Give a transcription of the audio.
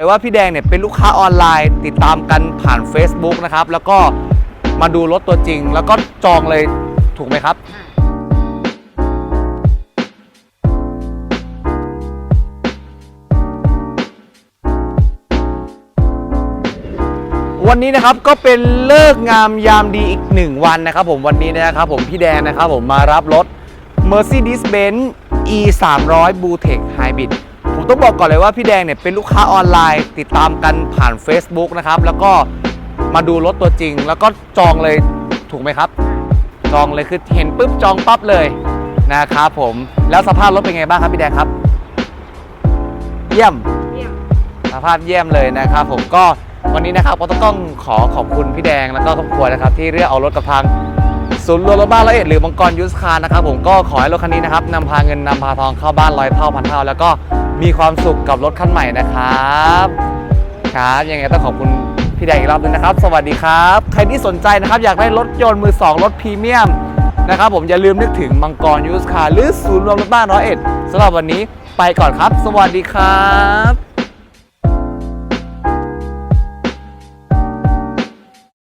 แต่ว่าพี่แดงเนี่ยเป็นลูกค้าออนไลน์ ติดตามกันผ่าน Facebook นะครับ แล้วก็มาดูรถตัวจริง แล้วก็จองเลยถูกไหมครับ วันนี้นะครับก็เป็นเลิกงามยามดีอีกหนึ่งวันนะครับผมวันนี้นะครับผมพี่แดงนะครับผมมารับรถ Mercedes-Benz E 3 0 0 Blue Tech Hybrid ต้องบอกก่อนเลยว่าพี่แดงเนี่ยเป็นลูกค้าออนไลน์ติดตามกันผ่าน Facebook นะครับ แล้วก็มาดูรถตัวจริง แล้วก็จองเลยถูกไหมครับ จองเลยคือเห็นปุ๊บจองปั๊บเลยนะครับผมแล้วสภาพรถเป็นไงบ้างครับพี่แดงครับ เยี่ยมเยี่ยมสภาพเยี่ยมเลยนะครับผมก็วันนี้นะครับก็ต้องขอขอบคุณพี่แดงแล้วก็ครอบครัวนะครับที่เลือกเอารถกับทางศูนย์รวมรถบ้านร้อยเอ็ดหรือมังกรยูสคาร์นะครับผมก็ขอให้รถคันนี้นะครับนำพาเงินนำพาทองเข้าบ้านร้อยเท่าพันเท่า แล้วก็ มีความสุขกับรถคันใหม่นะครับครับยังไงต้องขอบคุณพี่แดงอีกรอบหนึงนะครับ สวัสดีครับ ใครที่สนใจนะครับ อยากได้รถยนต์มือสองรถพรีเมียมนะครับผมอย่าลืมนึกถึงมังกรยูสคาร์หรือศูนย์รวมรถบ้านร้อยเอ็ดสำหรับวันนี้ไปก่อนครับ สวัสดีครับ